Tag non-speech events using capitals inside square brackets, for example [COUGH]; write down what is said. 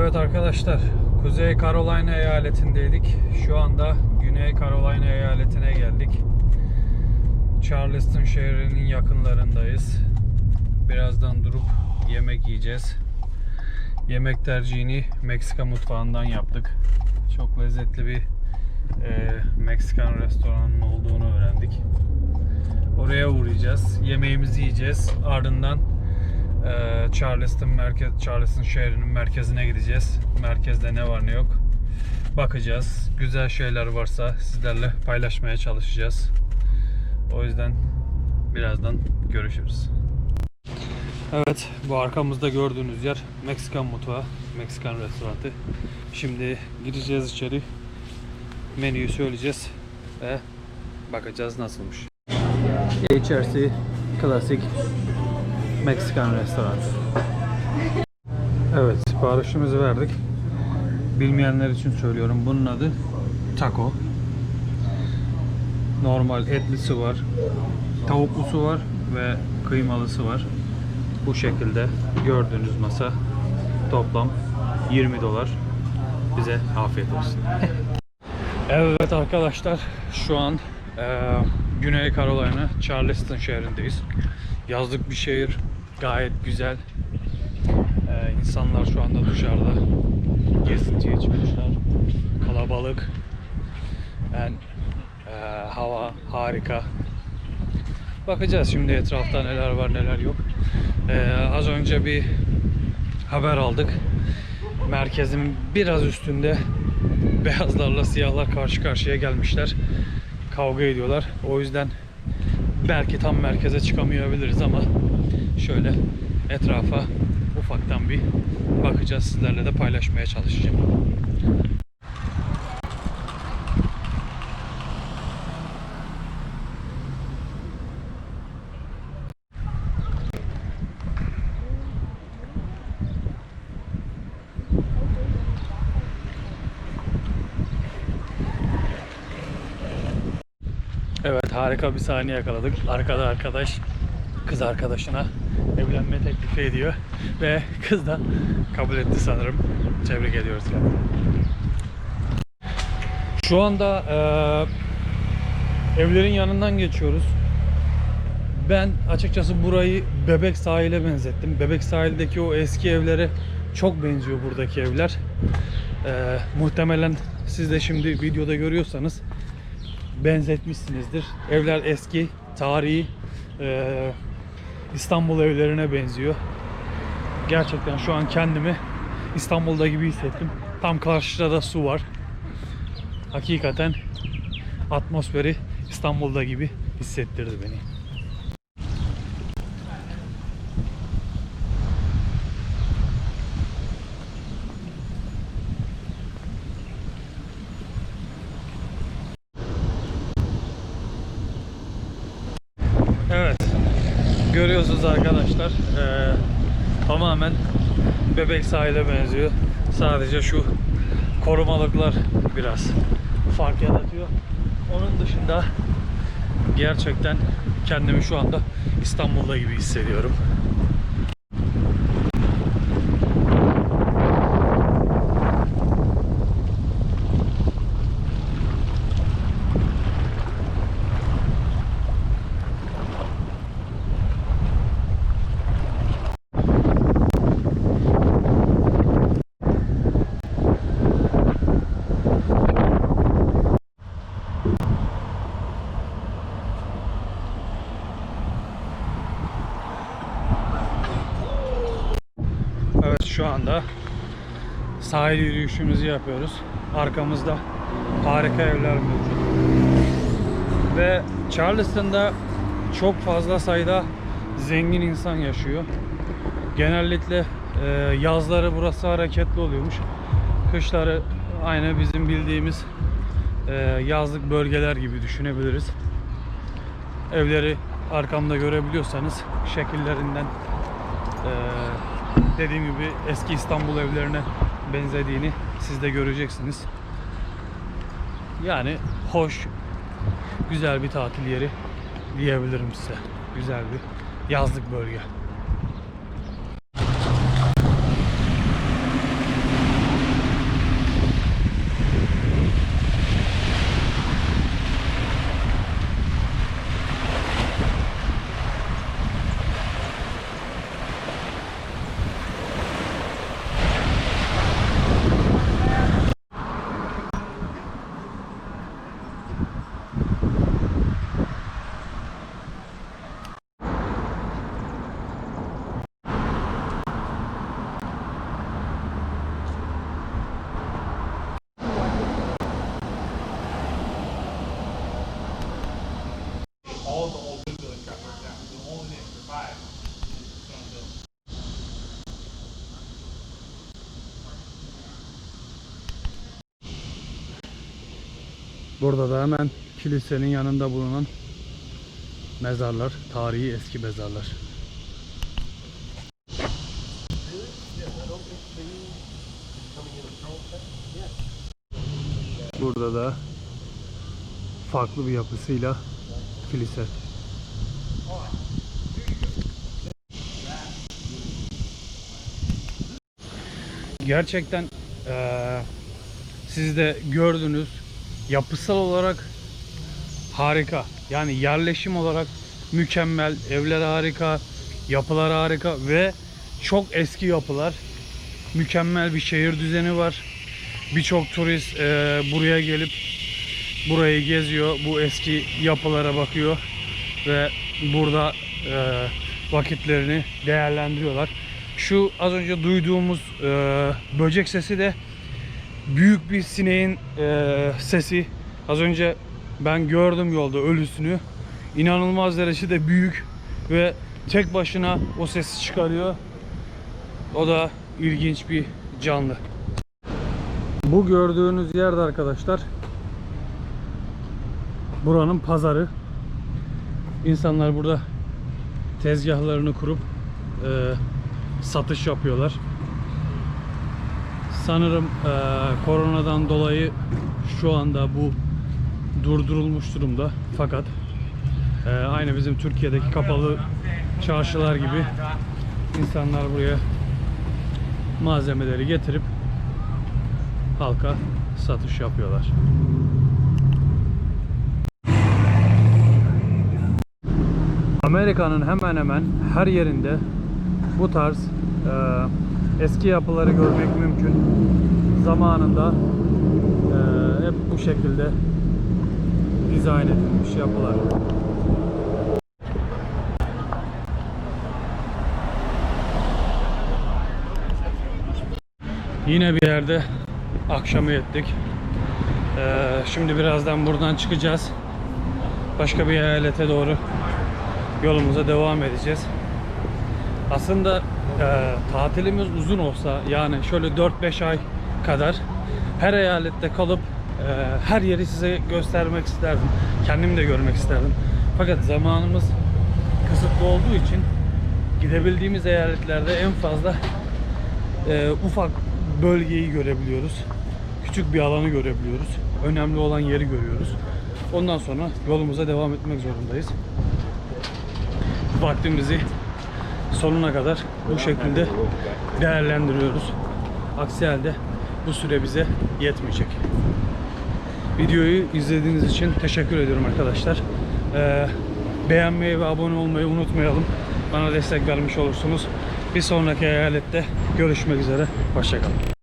Evet arkadaşlar, Kuzey Carolina eyaletindeydik. Şu anda Güney Carolina eyaletine geldik. Charleston şehrinin yakınlarındayız. Birazdan durup yemek yiyeceğiz. Yemek tercihini Meksika mutfağından yaptık. Çok lezzetli bir e, Meksikan restoranının olduğunu öğrendik. Oraya uğrayacağız. Yemeğimizi yiyeceğiz. Ardından e, Charleston merkez Charleston şehrinin merkezine gideceğiz. Merkezde ne var ne yok bakacağız. Güzel şeyler varsa sizlerle paylaşmaya çalışacağız. O yüzden birazdan görüşürüz. Evet, bu arkamızda gördüğünüz yer Meksikan mutfağı, Meksikan restoranı. Şimdi gireceğiz içeri. Menüyü söyleyeceğiz ve bakacağız nasılmış. HRC klasik Meksikan restoranı. Evet, siparişimizi verdik. Bilmeyenler için söylüyorum. Bunun adı taco. Normal etlisi var, tavuklusu var ve kıymalısı var. Bu şekilde gördüğünüz masa toplam 20 dolar. Bize afiyet olsun. [LAUGHS] evet arkadaşlar, şu an eee, Güney Carolina, Charleston şehrindeyiz. Yazlık bir şehir, gayet güzel. Eee insanlar şu anda dışarıda gezintiye çıkmışlar. Kalabalık. Yani eee, hava harika. Bakacağız şimdi etrafta neler var neler yok. Eee, az önce bir haber aldık. Merkezin biraz üstünde [LAUGHS] beyazlarla siyahlar karşı karşıya gelmişler. Kavga ediyorlar. O yüzden belki tam merkeze çıkamayabiliriz ama şöyle etrafa ufaktan bir bakacağız. Sizlerle de paylaşmaya çalışacağım. Evet harika bir sahne yakaladık. Arkada arkadaş kız arkadaşına evlenme teklifi ediyor ve kız da kabul etti sanırım. Tebrik ediyoruz kendisini. Şu anda eee, evlerin yanından geçiyoruz. Ben açıkçası burayı Bebek Sahil'e benzettim. Bebek Sahil'deki o eski evlere çok benziyor buradaki evler. Eee, muhtemelen siz de şimdi videoda görüyorsanız benzetmişsinizdir. Evler eski, tarihi, eee, İstanbul evlerine benziyor. Gerçekten şu an kendimi İstanbul'da gibi hissettim. Tam karşıda da su var. Hakikaten atmosferi İstanbul'da gibi hissettirdi beni. Evet. Görüyorsunuz arkadaşlar. eee, tamamen bebek sahile benziyor. Sadece şu korumalıklar biraz fark yaratıyor. Onun dışında gerçekten kendimi şu anda İstanbul'da gibi hissediyorum. Evet şu anda sahil yürüyüşümüzü yapıyoruz. Arkamızda harika evler mevcut. Ve Charleston'da çok fazla sayıda zengin insan yaşıyor. Genellikle e, yazları burası hareketli oluyormuş. Kışları aynı bizim bildiğimiz e, yazlık bölgeler gibi düşünebiliriz. Evleri arkamda görebiliyorsanız şekillerinden e, dediğim gibi eski İstanbul evlerine benzediğini siz de göreceksiniz. Yani hoş, güzel bir tatil yeri diyebilirim size. Güzel bir yazlık bölge. Burada da hemen kilisenin yanında bulunan mezarlar, tarihi eski mezarlar. Burada da farklı bir yapısıyla kilise. Gerçekten eee siz de gördünüz yapısal olarak harika. Yani yerleşim olarak mükemmel, evler harika, yapılar harika ve çok eski yapılar. Mükemmel bir şehir düzeni var. Birçok turist eee, buraya gelip burayı geziyor, bu eski yapılara bakıyor ve burada eee, vakitlerini değerlendiriyorlar. Şu az önce duyduğumuz eee, böcek sesi de büyük bir sineğin eee, sesi. Az önce ben gördüm yolda ölüsünü. İnanılmaz derecede büyük ve tek başına o sesi çıkarıyor. O da ilginç bir canlı. Bu gördüğünüz yerde arkadaşlar buranın pazarı. İnsanlar burada tezgahlarını kurup eee, satış yapıyorlar. Sanırım eee, koronadan dolayı şu anda bu durdurulmuş durumda. Fakat eee, aynı bizim Türkiye'deki kapalı çarşılar gibi insanlar buraya malzemeleri getirip halka satış yapıyorlar. Amerika'nın hemen hemen her yerinde bu tarz eee, eski yapıları görmek mümkün. Zamanında eee, hep bu şekilde dizayn edilmiş yapılar. Yine bir yerde akşamı ettik. Eee, şimdi birazdan buradan çıkacağız. Başka bir eyalete doğru yolumuza devam edeceğiz. Aslında e, tatilimiz uzun olsa yani şöyle 4-5 ay kadar her eyalette kalıp e, her yeri size göstermek isterdim. Kendim de görmek isterdim. Fakat zamanımız kısıtlı olduğu için gidebildiğimiz eyaletlerde en fazla e, ufak bölgeyi görebiliyoruz. Küçük bir alanı görebiliyoruz. Önemli olan yeri görüyoruz. Ondan sonra yolumuza devam etmek zorundayız vaktimizi sonuna kadar bu şekilde değerlendiriyoruz. Aksi halde bu süre bize yetmeyecek. Videoyu izlediğiniz için teşekkür ediyorum arkadaşlar. Ee, beğenmeyi ve abone olmayı unutmayalım. Bana destek vermiş olursunuz. Bir sonraki eyalette görüşmek üzere. Hoşçakalın.